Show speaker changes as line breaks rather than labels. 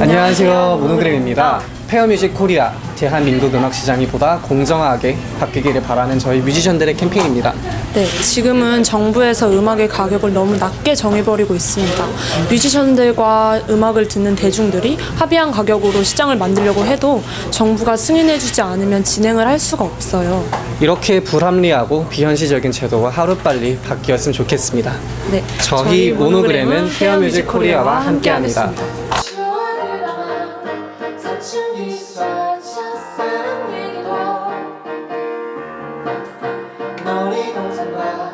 안녕하세요. 모노그램입니다. 페어뮤직 코리아 대한민국 음악 시장이 보다 공정하게 바뀌기를 바라는 저희 뮤지션들의 캠페인입니다.
네, 지금은 정부에서 음악의 가격을 너무 낮게 정해버리고 있습니다. 뮤지션들과 음악을 듣는 대중들이 합의한 가격으로 시장을 만들려고 해도 정부가 승인해주지 않으면 진행을 할 수가 없어요.
이렇게 불합리하고 비현실적인 제도가 하루빨리 바뀌었으면 좋겠습니다.
네,
저희 모노그램은 페어뮤직 코리아와 함께합니다. 춤기사 첫사랑 얘기도 놀이동산 와